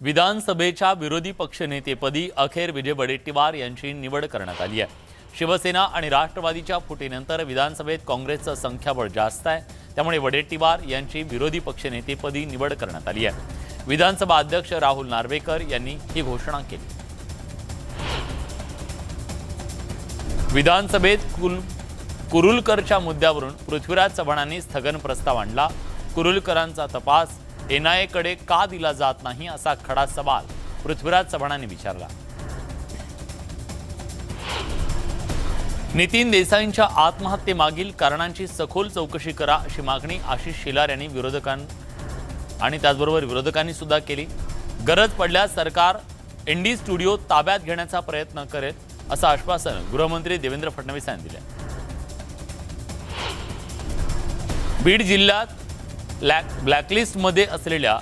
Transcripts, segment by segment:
विधानसभेच्या विरोधी पक्षनेतेपदी अखेर विजय वडेट्टीवार यांची निवड करण्यात आली आहे. शिवसेना आणि राष्ट्रवादीच्या फुटीनंतर विधानसभेत काँग्रेसचं संख्याबळ जास्त आहे. त्यामुळे वडेट्टीवार यांची विरोधी पक्षनेतेपदी निवड करण्यात आली आहे. विधानसभा अध्यक्ष राहुल नार्वेकर यांनी ही घोषणा केली. विधानसभेत कुल कुरुलकरच्या मुद्द्यावरून पृथ्वीराज चव्हाणांनी स्थगन प्रस्ताव आणला. कुरुलकरांचा तपास एनआयएकडे का दिला जात नाही असा खडा सवाल पृथ्वीराज चव्हाणांनी विचारला. नितीन देसाईंच्या आत्महत्येमागील कारणांची सखोल चौकशी करा अशी मागणी आशिष शेलार यांनी विरोधकां आणि त्याचबरोबर विरोधकांनी सुद्धा केली. गरज पडल्यास सरकार एनडी स्टुडिओ ताब्यात घेण्याचा प्रयत्न करेल असं आश्वासन गृहमंत्री देवेंद्र फडणवीस यांनी दिलं बीड जिल्ह्यात ब्लॅक ब्लॅकलिस्टमध्ये असलेल्या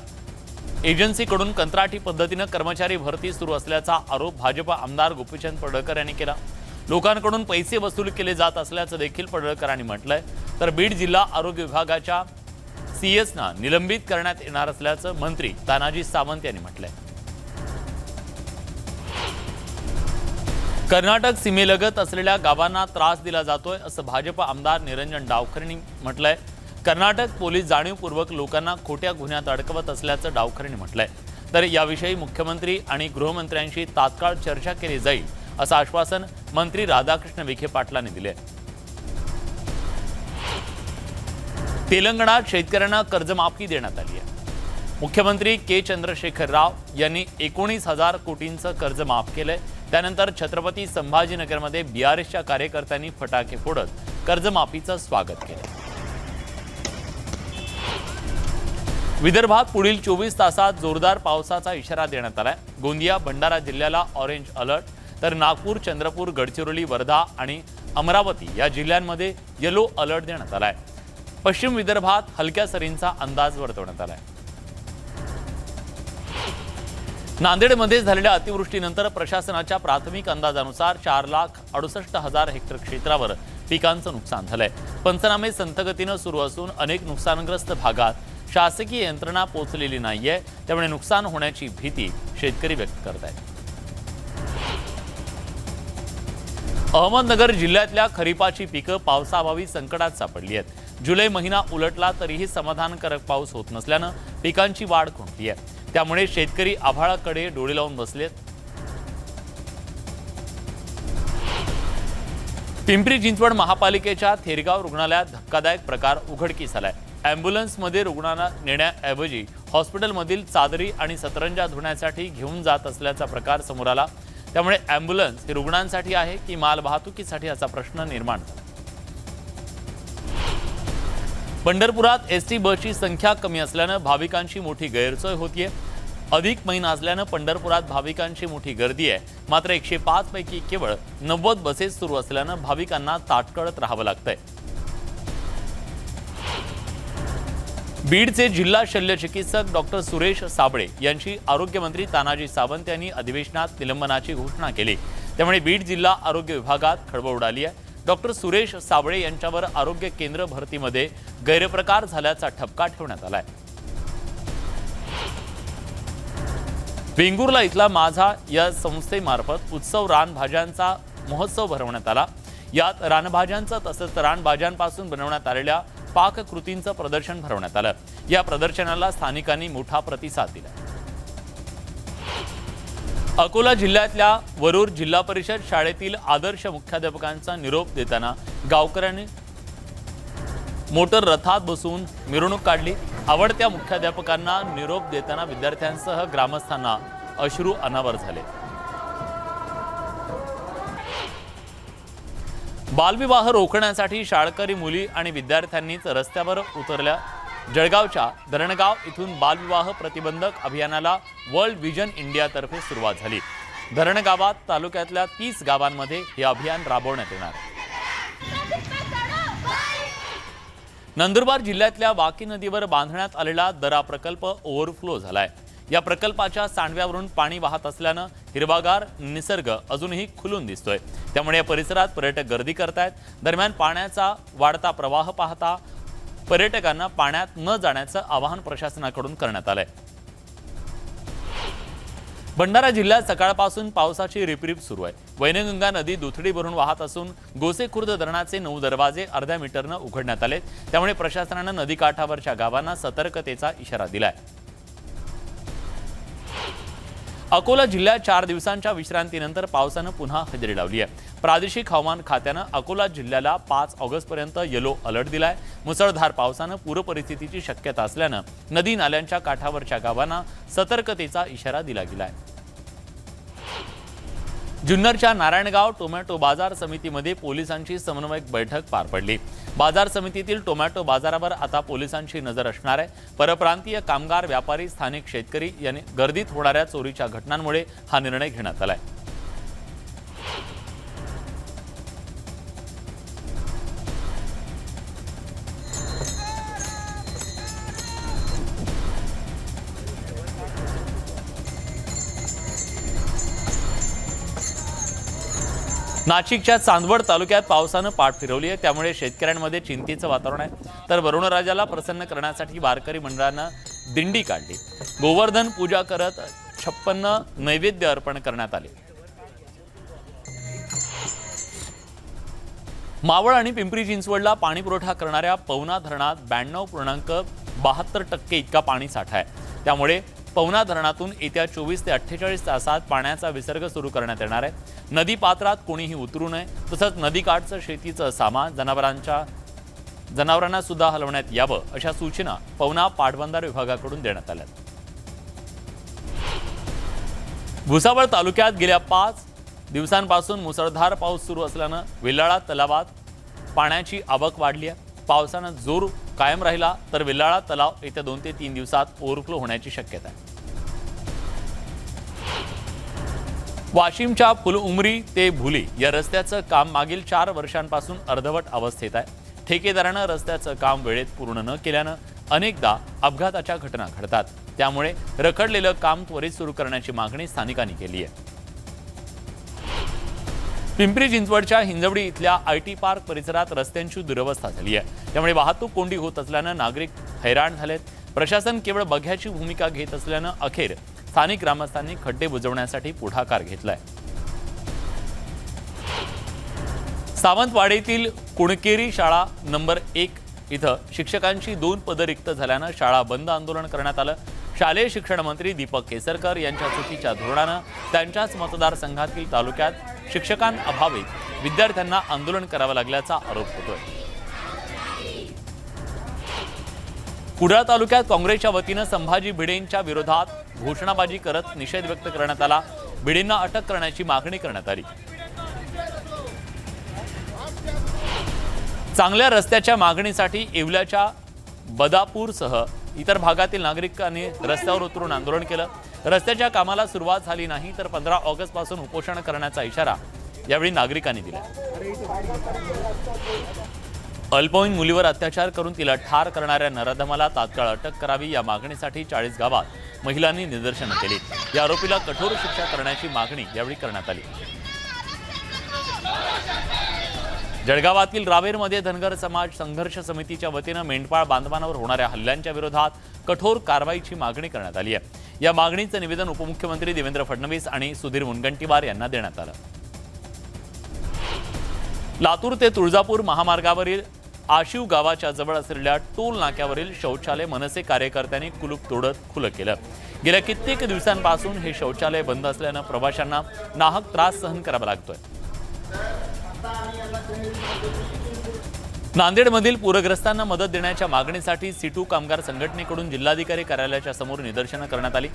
एजन्सीकडून कंत्राटी पद्धतीनं कर्मचारी भरती सुरू असल्याचा आरोप भाजप आमदार गोपीचंद पडळकर यांनी केला. लोकांकडून पैसे वसूल केले जात असल्याचं देखील पडळकरांनी म्हटलंय. तर बीड जिल्हा आरोग्य विभागाच्या सीएसना निलंबित करण्यात येणार असल्याचं मंत्री तानाजी सावंत यांनी म्हटलंय. कर्नाटक सीमेलगत असलेल्या गावांना त्रास दिला जातोय असं भाजप आमदार निरंजन डावकर यांनी म्हटलंय. कर्नाटक पोलीस जाणीवपूर्वक लोकांना खोट्या गुन्ह्यात अडकवत असल्याचं डावकर म्हटलंय. तर याविषयी मुख्यमंत्री आणि गृहमंत्र्यांशी तात्काळ चर्चा केली जाईल असं आश्वासन मंत्री राधाकृष्ण विखे पाटलांनी दिले तेलंगणात शेतकऱ्यांना कर्जमाफी देण्यात आली आहे. मुख्यमंत्री के चंद्रशेखर राव यांनी एकोणीस हजार कोटींचं कर्ज माफ केलंय. त्यानंतर छत्रपती संभाजीनगरमध्ये बी आर एसच्या कार्यकर्त्यांनी फटाके फोडत कर्जमाफीचं स्वागत केलं विदर्भात पुढील चोवीस तासात जोरदार पावसाचा इशारा देण्यात आलाय. गोंदिया भंडारा जिल्ह्याला ऑरेंज अलर्ट तर नागपूर चंद्रपूर गडचिरोली वर्धा आणि अमरावती या जिल्ह्यांमध्ये येलो अलर्ट देण्यात आलाय. पश्चिम विदर्भात हलक्या सरींचा अंदाज वर्तवण्यात आलाय. नांदेडमध्ये झालेल्या अतिवृष्टीनंतर प्रशासनाच्या प्राथमिक अंदाजानुसार चार लाख अडुसष्ट हजार हेक्टर क्षेत्रावर पिकांचं नुकसान झालंय. पंचनामे संथगतीनं सुरू असून अनेक नुकसानग्रस्त भागात शासकीय यंत्रणा पोहोचलेली नाहीये त्यामुळे नुकसान होण्याची भीती शेतकरी व्यक्त करत आहेत अहमदनगर जिल्ह्यातल्या खरीपाची पिकं पावसाअभावी संकटात सापडली आहेत. जुलै महिना उलटला तरीही समाधानकारक पाऊस होत नसल्यानं पिकांची वाढ खुंटली आहे. त्यामुळे शेतकरी आभाळाकडे डोळे लावून बसलेत. पिंपरी चिंचवड महापालिकेच्या थेरगाव रुग्णालयात धक्कादायक प्रकार उघडकीस आलाय. ॲम्ब्युलन्समध्ये रुग्णांना नेण्याऐवजी हॉस्पिटलमधील चादरी आणि सतरंजा धुण्यासाठी घेऊन जात असल्याचा प्रकार समोर आला. त्यामुळे ॲम्ब्युलन्स ही रुग्णांसाठी आहे की माल वाहतुकीसाठी असा प्रश्न निर्माण झाला. पंढरपुरात एस टी बसची संख्या कमी असल्यानं भाविकांची मोठी गैरसोय होतीये. अधिक महिना असल्यानं पंढरपुरात भाविकांची मोठी गर्दी आहे. मात्र एकशे पाच पैकी केवळ नव्वद बसेस सुरू असल्यानं भाविकांना ताटकळत राहावं लागतंय. बीडचे जिल्हा शल्य चिकित्सक डॉक्टर सुरेश साबळे यांची आरोग्यमंत्री तानाजी सावंत यांनी अधिवेशनात निलंबनाची घोषणा केली. त्यामुळे बीड जिल्हा आरोग्य विभागात खळबळ उडाली आहे. डॉक्टर सुरेश साबळे यांच्यावर आरोग्य केंद्र भरतीमध्ये गैरप्रकार झाल्याचा ठपका ठेवण्यात आलाय. वेंगुर्ला इथला माझा या संस्थेमार्फत उत्सव रानभाज्यांचा महोत्सव भरवण्यात आला. यात रानभाज्यांचं तसंच रानभाज्यांपासून बनवण्यात आलेल्या पाककृतींचं प्रदर्शन भरवण्यात आलं. या प्रदर्शनाला स्थानिकांनी मोठा प्रतिसाद दिला. अकोला जिल्ह्यातल्या वरूर जिल्हा परिषद शाळेतील आदर्श मुख्याध्यापकांचा निरोप देताना गावकऱ्यांनी मोटर रथात बसून मिरवणूक काढली. आवडत्या मुख्याध्यापकांना निरोप देताना विद्यार्थ्यांसह ग्रामस्थांना अश्रू अनावर झाले. बालविवाह रोखण्यासाठी शाळकरी मुली आणि विद्यार्थ्यांनीच रस्त्यावर उतरल्या. जळगावच्या धरणगाव इथून बालविवाह प्रतिबंधक अभियानाला वर्ल्ड विजन इंडियातर्फे सुरुवात झाली. धरणगावात तालुक्यातल्या तीस गावांमध्ये हे अभियान राबवण्यात येणार. नंदुरबार जिल्ह्यातल्या वाकी नदीवर बांधण्यात आलेला दरा प्रकल्प ओव्हरफ्लो झालाय. या प्रकल्पाच्या सांडव्यावरून पाणी वाहत असल्यानं हिरवागार निसर्ग अजूनही खुलून दिसतोय. त्यामुळे या परिसरात पर्यटक गर्दी करतायत. दरम्यान पाण्याचा वाढता प्रवाह पाहता पर्यटकांना पाण्यात न जाण्याचं आवाहन प्रशासनाकडून करण्यात आलंय. भंडारा जिल्ह्यात सकाळपासून पावसाची रिपरिप सुरू आहे. वैनगंगा नदी दुथडी भरून वाहत असून गोसेखुर्द धरणाचे नऊ दरवाजे अर्ध्या मीटरनं उघडण्यात आले त्यामुळे प्रशासनानं नदीकाठावरच्या गावांना सतर्कतेचा इशारा दिलाय. अकोला जिल्ह्यात चार दिवसांच्या विश्रांतीनंतर पावसानं पुन्हा हजेरी लावली आहे. प्रादेशिक हवामान खात्यानं अकोला जिल्ह्याला पाच ऑगस्टपर्यंत येलो अलर्ट दिलाय. मुसळधार पावसानं पूरपरिस्थितीची शक्यता असल्यानं नदी नाल्यांच्या काठावरच्या गावांना सतर्कतेचा इशारा दिला गेलाय. जुन्नरच्या नारायणगाव टोमॅटो बाजार समितीमध्ये पोलिसांची समन्वयक बैठक पार पडली. बाजार समितीतील टोमॅटो बाजारावर आता पोलिसांची नजर असणार आहे. परप्रांतीय कामगार व्यापारी स्थानिक शेतकरी यांनी गर्दीत होणाऱ्या चोरीच्या घटनांमुळे हा निर्णय घेण्यात आला आहे नाशिकच्या चांदवड तालुक्यात पावसानं पाठ फिरवली आहे. त्यामुळे शेतकऱ्यांमध्ये चिंतेचं वातावरण आहे. तर वरुणराजाला प्रसन्न करण्यासाठी वारकरी मंडळानं दिंडी काढली. गोवर्धन पूजा करत छप्पन्न नैवेद्य अर्पण करण्यात आले. मावळ आणि पिंपरी चिंचवडला पाणी पुरवठा करणाऱ्या पवना धरणात ब्याण्णव पूर्णांक बहात्तर टक्के इतका पाणी साठा आहे. त्यामुळे पवना धरणातून येत्या चोवीस ते अठ्ठेचाळीस तासात पाण्याचा विसर्ग सुरू करण्यात येणार आहे. नदी पात्रात कोणीही उतरू नये तसंच नदीकाठचं शेतीचं सामान जनावरांच्या जनावरांना सुद्धा हलवण्यात यावं अशा सूचना पवना पाटबंधार विभागाकडून देण्यात आल्या भुसावळ तालुक्यात गेल्या पाच दिवसांपासून मुसळधार पाऊस सुरू असल्यानं विल्लाळा तलावात पाण्याची आवक वाढली आहे. पावसानं जोर कायम राहिला तर विल्लाळा तलाव येत्या दोन ते तीन दिवसात ओव्हरफ्लो होण्याची शक्यता आहे. वाशिमच्या फुलउमरी ते भुली या रस्त्याचं काम मागील चार वर्षांपासून अर्धवट अवस्थेत आहे. ठेकेदारानं रस्त्याचं काम वेळेत पूर्ण न केल्यानं अनेकदा अपघाताच्या घटना घडतात. त्यामुळे रखडलेलं काम त्वरित सुरू करण्याची मागणी स्थानिकांनी केली आहे. पिंपरी चिंचवडच्या हिंजवडी इथल्या आय टी पार्क परिसरात रस्त्यांची दुरवस्था झाली आहे. त्यामुळे वाहतूक कोंडी होत असल्यानं नागरिक हैराण झालेत. प्रशासन केवळ बघ्याची भूमिका घेत असल्यानं अखेर स्थानिक ग्रामस्थांनी खड्डे बुजवण्यासाठी पुढाकार घेतलाय. सावंतवाडीतील कुणकेरी शाळा नंबर एक इथं शिक्षकांची दोन पदं रिक्त झाल्यानं शाळा बंद आंदोलन करण्यात आलं. शालेय शिक्षण मंत्री दीपक केसरकर यांच्या चुकीच्या धोरणानं त्यांच्याच मतदारसंघातील तालुक्यात शिक्षकांअभावी विद्यार्थ्यांना आंदोलन करावं लागल्याचा आरोप होतोय. कुडाळ तालुक्यात काँग्रेसच्या वतीनं संभाजी भिडेंच्या विरोधात घोषणाबाजी करत निषेध व्यक्त करण्यात आला. भिडेंना अटक करण्याची मागणी करण्यात आली. चांगल्या रस्त्याच्या मागणीसाठी येवल्याच्या बदापूरसह इतर भागातील नागरिकांनी रस्त्यावर उतरून आंदोलन केलं. रस्त्याच्या कामाला सुरुवात झाली नाही तर पंधरा ऑगस्टपासून उपोषण करण्याचा इशारा यावेळी नागरिकांनी दिला. अल्पवयीन मुलीवर अत्याचार करून तिला ठार करणाऱ्या नराधमाला तात्काळ अटक करावी या मागणीसाठी चाळीस गावात महिलांनी निदर्शनं केली. या आरोपीला कठोर शिक्षा करण्याची मागणी यावेळी करण्यात आली. जळगावातील रावेरमध्ये धनगर समाज संघर्ष समितीच्या वतीनं मेंढपाळ बांधवांवर होणाऱ्या हल्ल्यांच्या विरोधात कठोर कारवाईची मागणी करण्यात आली आहे. या मागणीचं निवेदन उपमुख्यमंत्री देवेंद्र फडणवीस आणि सुधीर मुनगंटीवार यांना देण्यात आलं. लातूर ते तुळजापूर महामार्गावरील आशिव गावाच्या जवळ असलेल्या टोल नाक्यावरील शौचालय मनसे कार्यकर्त्यांनी कुलूप तोडत खुलं केलं. गेल्या कित्येक दिवसांपासून हे शौचालय बंद असल्यानं प्रवाशांना नाहक त्रास सहन करावा लागतोय. नांदेडमधील पूरग्रस्तांना मदत देण्याच्या मागणीसाठी सिटू कामगार संघटनेकडून जिल्हाधिकारी कार्यालयाच्या समोर निदर्शनं करण्यात आली.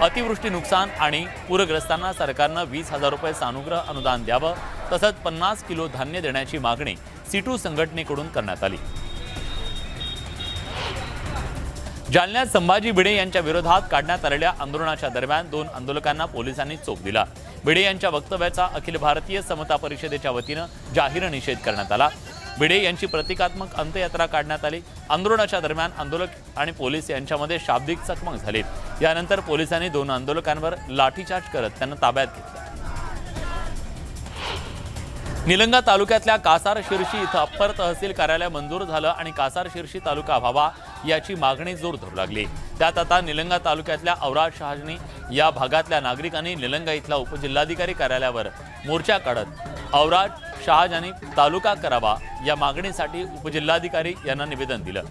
अतिवृष्टी नुकसान आणि पूरग्रस्तांना सरकारनं वीस हजार रुपये सानुग्रह अनुदान द्यावं तसंच पन्नास किलो धान्य देण्याची मागणी सिटू संघटनेकडून करण्यात आली. जालन्यात संभाजी भिडे यांच्या विरोधात काढण्यात आलेल्या आंदोलनाच्या दरम्यान दोन आंदोलकांना पोलिसांनी चोप दिला. भिडे यांच्या वक्तव्याचा अखिल भारतीय समता परिषदेच्या वतीनं जाहीर निषेध करण्यात आला. भिडे यांची प्रतिकात्मक अंत्ययात्रा काढण्यात आली. आंदोलनाच्या दरम्यान आंदोलक आणि पोलीस यांच्यामध्ये शाब्दिक चकमक झाली. यानंतर पोलिसांनी दोन आंदोलकांवर लाठीचार्ज करत त्यांना ताब्यात घेतलं. निलंगा तालुक्यातल्या कासार शिर्शी इथं अप्पर तहसील कार्यालय मंजूर झालं आणि कासार शिर्शी तालुका व्हावा याची मागणी जोर धरू लागली. त्यात आता निलंगा तालुक्यातल्या औराद शहाजनी या भागातल्या नागरिकांनी निलंगा इथल्या उपजिल्हाधिकारी कार्यालयावर मोर्चा काढत औराद शहाजानी तालुका करावा या मागणीसाठी उपजिल्हाधिकारी यांना निवेदन दिलं.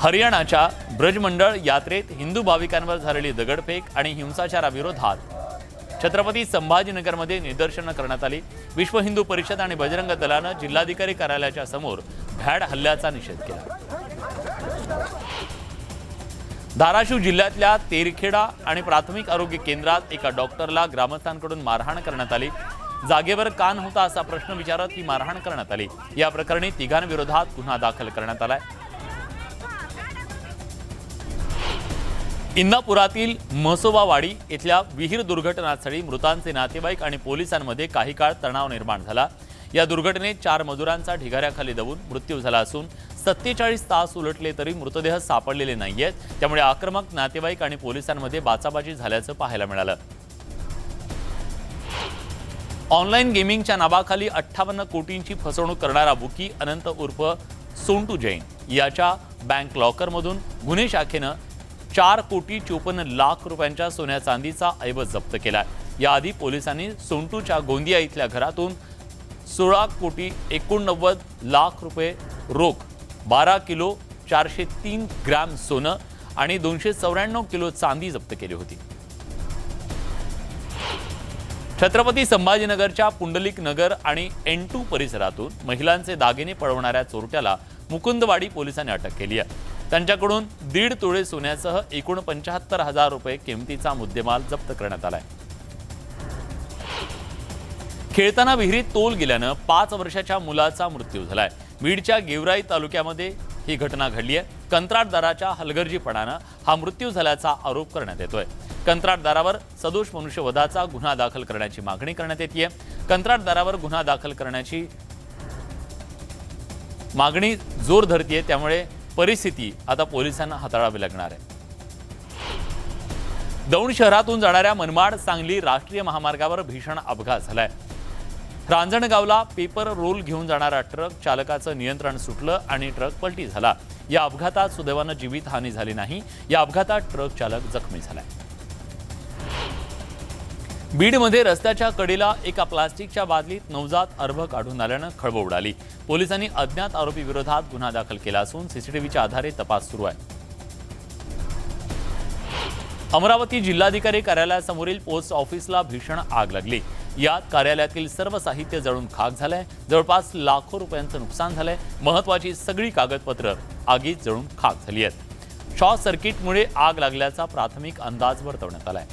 हरियाणाच्या ब्रजमंडळ यात्रेत हिंदू भाविकांवर झालेली दगडफेक आणि हिंसाचाराविरोधात छत्रपती संभाजीनगरमध्ये निदर्शनं करण्यात आली. विश्व हिंदू परिषद आणि बजरंग दलानं जिल्हाधिकारी कार्यालयाच्या समोर भॅड हल्ल्याचा निषेध केला. धाराशिव जिल्ह्यातल्या तेरखेडा आणि प्राथमिक आरोग्य केंद्रात एका डॉक्टरला ग्रामस्थांकडून मारहाण करण्यात आली. जागेवर कान होता असा प्रश्न विचारत ही मारहाण करण्यात आली. या प्रकरणी तिघांविरोधात गुन्हा दाखल करण्यात आलाय. इंदापुरातील म्हसोबावाडी इथल्या विहीर दुर्घटनास्थळी मृतांचे नातेवाईक आणि पोलिसांमध्ये काही काळ तणाव निर्माण झाला. या दुर्घटनेत चार मजुरांचा ढिगाऱ्याखाली दबून मृत्यू झाला असून सत्तेचाळीस तास उलटले तरी मृतदेह सापडलेले नाहीयेत. त्यामुळे आक्रमक नातेवाईक आणि पोलिसांमध्ये बाचाबाची झाल्याचं पाहायला मिळालं. ऑनलाईन गेमिंगच्या नावाखाली अठ्ठावन्न कोटींची फसवणूक करणारा बुकी अनंत उर्फ सोंटू जैन याच्या बँक लॉकरमधून गुन्हे शाखेनं चार कोटी चोपन्न लाख रुपयांच्या सोन्या चांदीचा ऐवज जप्त केला याआधी पोलिसांनी सोंटूच्या गोंदिया इथल्या घरातून सोळा कोटी एकोणनव्वद लाख रुपये रोख बारा किलो चारशे तीन ग्रॅम सोनं आणि दोनशे चौऱ्याण्णव किलो चांदी जप्त केली होती. छत्रपती संभाजीनगरच्या पुंडलिक नगर आणि एन टू परिसरातून महिलांचे दागिने पळवणाऱ्या चोरट्याला मुकुंदवाडी पोलिसांनी अटक केली आहे. त्यांच्याकडून दीड तोळे सोन्यासह एकूण पंच्याहत्तर हजार रुपये किमतीचा मुद्देमाल जप्त करण्यात आलाय खेळताना विहिरीत तोल गेल्यानं पाच वर्षाच्या मुलाचा मृत्यू झालाय. बीडच्या गेवराई तालुक्यामध्ये ही घटना घडली आहे. कंत्राटदाराच्या हलगर्जीपणानं हा मृत्यू झाल्याचा आरोप करण्यात येतोय. कंत्राटदारावर सदोष मनुष्यवधाचा गुन्हा दाखल करण्याची मागणी करण्यात येते कंत्राटदारावर गुन्हा दाखल करण्याची मागणी जोर धरतीये त्यामुळे परिस्थिती आता पोलिसांना हाताळावी लागणार आहे. दौंड शहरातून जाणाऱ्या मनमाड सांगली राष्ट्रीय महामार्गावर भीषण अपघात झालाय. रांजणगावला पेपर रोल घेऊन जाणारा ट्रक चालकाचं नियंत्रण सुटलं आणि ट्रक पलटी झाला. या अपघातात सुदैवानं जीवितहानी झाली नाही. या अपघातात ट्रक चालक जखमी झालाय. बीडमध्ये रस्त्याच्या कडेला एका प्लास्टिकच्या बादलीत नवजात अर्भ काढून आल्यानं खळबळ उडाली. पोलिसांनी अज्ञात आरोपी विरोधात गुन्हा दाखल केला असून सीसीटीव्हीच्या आधारे तपास सुरू आहे. अमरावती जिल्हाधिकारी कार्यालयासमोरील पोस्ट ऑफिसला भीषण आग लागली. यात कार्यालयातील सर्व साहित्य जळून खाक झालंय. जवळपास लाखो रुपयांचं नुकसान झालंय. महत्वाची सगळी कागदपत्र आगीत जळून खाक झाली आहेत. शॉर्ट सर्किटमुळे आग लागल्याचा प्राथमिक अंदाज वर्तवण्यात आलाय.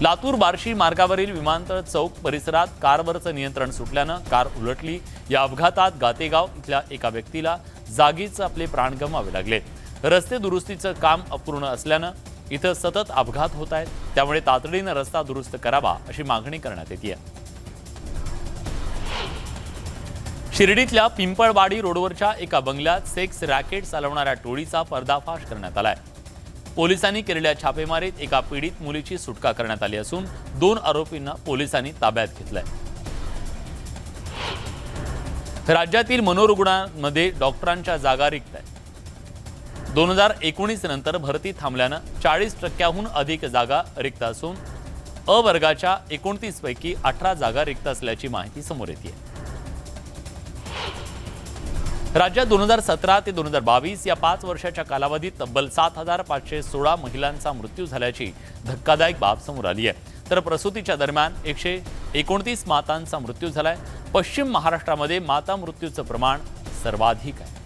लातूर बार्शी मार्गावरील विमानतळ चौक परिसरात कारवरचं नियंत्रण सुटल्यानं कार उलटली. या अपघातात गातेगाव इथल्या एका व्यक्तीला जागीच आपले प्राण गमवावे लागले. रस्ते दुरुस्तीचं काम अपूर्ण असल्यानं इथं सतत अपघात होत आहेत. त्यामुळे तातडीनं रस्ता दुरुस्त करावा अशी मागणी करण्यात येते शिर्डीतल्या पिंपळवाडी रोडवरच्या एका बंगल्यात सेक्स रॅकेट चालवणाऱ्या टोळीचा पर्दाफाश करण्यात आलाय. पोलिसांनी केलेल्या छापेमारीत एका पीडित मुलीची सुटका करण्यात आली असून दोन आरोपींना पोलिसांनी ताब्यात घेतलंय. राज्यातील मनोरुग्णांमध्ये डॉक्टरांच्या जागा रिक्त आहेत. दोन हजार एकोणीस नंतर भरती थांबल्यानं चाळीस टक्क्याहून अधिक जागा रिक्त असून अ वर्गाच्या एकोणतीस पैकी अठरा जागा रिक्त असल्याची माहिती समोर येते राज्यात दोन हजार सतरा ते दोन हजार बावीस या पाच वर्षाच्या कालावधीत तब्बल सात हजार पाचशे सोळा महिलांचा मृत्यू झाल्याची धक्कादायक बाब समोर आली आहे. तर प्रसूतीच्या दरम्यान एकशे एकोणतीस मातांचा मृत्यू झालाय. पश्चिम महाराष्ट्रामध्ये माता मृत्यूचं प्रमाण सर्वाधिक आहे.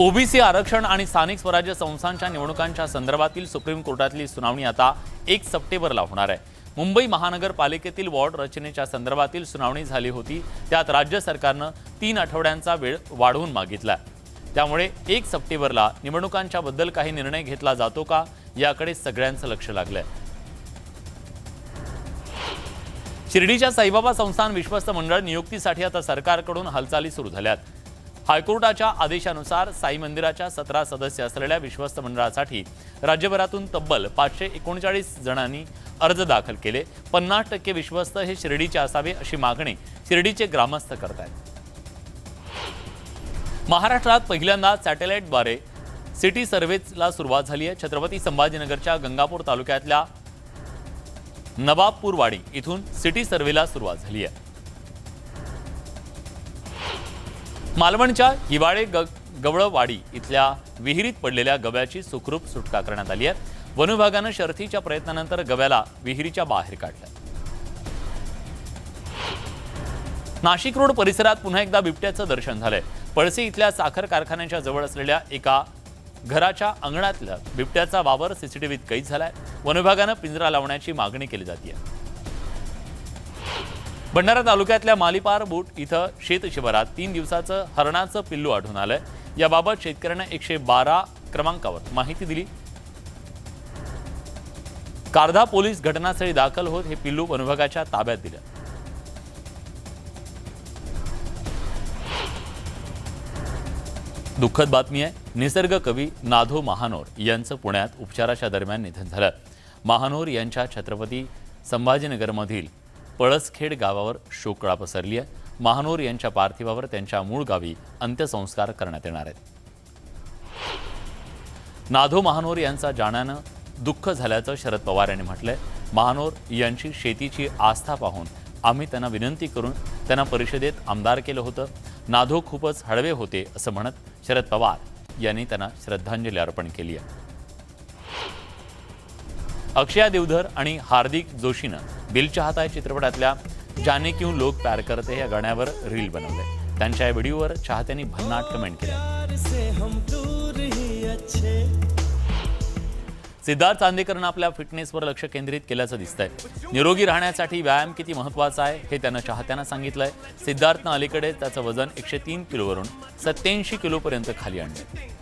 ओबीसी आरक्षण आणि स्थानिक स्वराज्य संस्थांच्या निवडणुकांच्या संदर्भातील सुप्रीम कोर्टातली सुनावणी आता एक सप्टेंबरला होणार आहे. मुंबई महानगरपालिकेतील वॉर्ड रचनेच्या संदर्भातील सुनावणी झाली होती. त्यात राज्य सरकारनं तीन आठवड्यांचा वेळ वाढवून मागितला त्यामुळे एक सप्टेंबरला निवडणुकांच्या बद्दल काही निर्णय घेतला जातो का याकडे सगळ्यांचं लक्ष लागलंय. शिर्डीच्या साईबाबा संस्थान विश्वस्त मंडळ नियुक्तीसाठी आता सरकारकडून हालचाली सुरू झाल्यात. हायकोर्टाच्या आदेशानुसार साई मंदिराच्या सतरा सदस्य असलेल्या विश्वस्त मंडळासाठी राज्यभरातून तब्बल पाचशे एकोणचाळीस जणांनी अर्ज दाखल केले. पन्नास टक्के विश्वस्त हे शिर्डीचे असावे अशी मागणी शिर्डीचे ग्रामस्थ करत आहेत महाराष्ट्रात पहिल्यांदा सॅटेलाईटद्वारे सिटी सर्व्हेला सुरुवात झाली आहे. छत्रपती संभाजीनगरच्या गंगापूर तालुक्यातल्या नवाबपूरवाडी इथून सिटी सर्व्हेला सुरुवात झाली आहे. मालवणच्या हिवाळे ग गवळवाडी इथल्या विहिरीत पडलेल्या गव्याची सुखरूप सुटका करण्यात आली आहे. वनविभागानं शर्थीच्या प्रयत्नानंतर गव्याला विहिरीच्या बाहेर काढलं. नाशिक रोड परिसरात पुन्हा एकदा बिबट्याचं दर्शन झालंय. पळसी इथल्या साखर कारखान्याच्या जवळ असलेल्या एका घराच्या अंगणातल्या बिबट्याचा वावर सीसीटीव्हीत कैद झालाय. वनविभागानं पिंजरा लावण्याची मागणी केली जाते भंडारा तालुक्यातल्या मालीपार बूट इथं शेत शिवारात तीन दिवसाचं हरणाचं पिल्लू आढळून आलंय. याबाबत शेतकऱ्यांना एकशे बारा क्रमांकावर माहिती दिली. कारधा पोलीस घटनास्थळी दाखल होत हे पिल्लू वनविभागाच्या ताब्यात दिलं. दुःखद बातमी आहे. निसर्ग कवी नाधो महानोर यांचं पुण्यात उपचाराच्या दरम्यान निधन झालं. महानोर यांच्या छत्रपती संभाजीनगरमधील पळसखेड गावावर शोकळा पसरली आहे. महानोर यांच्या पार्थिवावर त्यांच्या मूळ गावी अंत्यसंस्कार करण्यात येणार आहेत. नाधो महानोर यांचा जाण्यानं दुःख झाल्याचं शरद पवार यांनी म्हटलंय. महानोर यांची शेतीची आस्था पाहून आम्ही त्यांना विनंती करून त्यांना परिषदेत आमदार केलं होतं. नाधो खूपच हळवे होते असं म्हणत शरद पवार यांनी त्यांना श्रद्धांजली अर्पण केली आहे. अक्षया देवधर आणि हार्दिक जोशीनं दिल चाहता आहे चित्रपटातल्या जाने क्यों लोक प्यार करते या गाण्यावर रील बनवलंय त्यांच्या या व्हिडिओवर चाहत्यांनी भन्नाट कमेंट केल्या सिद्धार्थ चांदेकरनं आपल्या फिटनेसवर लक्ष केंद्रित केल्याचं दिसतंय. निरोगी राहण्यासाठी व्यायाम किती महत्त्वाचा आहे हे त्यानं चाहत्यांना सांगितलंय. सिद्धार्थनं अलीकडे त्याचं वजन एकशे तीन किलोवरून सत्याऐंशी किलोपर्यंत खाली आणलं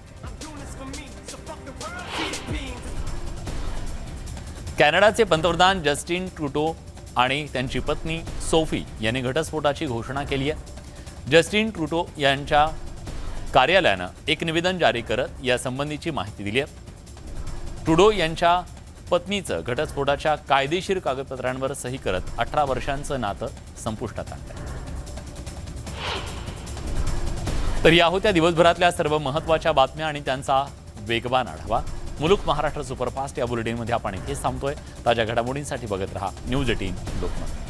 कॅनडाचे पंतप्रधान जस्टिन ट्रुटो आणि त्यांची पत्नी सोफी यांनी घटस्फोटाची घोषणा केली आहे. जस्टिन ट्रुटो यांच्या कार्यालयानं एक निवेदन जारी करत यासंबंधीची माहिती दिली आहे. ट्रुडो यांच्या पत्नीचं घटस्फोटाच्या कायदेशीर कागदपत्रांवर सही करत अठरा वर्षांचं नातं संपुष्टात आणलं तर या होत्या दिवसभरातल्या सर्व महत्त्वाच्या बातम्या आणि त्यांचा वेगवान आढावा. मुलुक महाराष्ट्र सुपरफास्ट या बुलेटिनमध्ये आपण इथेच थांबतोय. ताज्या घडामोडींसाठी बघत रहा न्यूज एटीन लोकमत.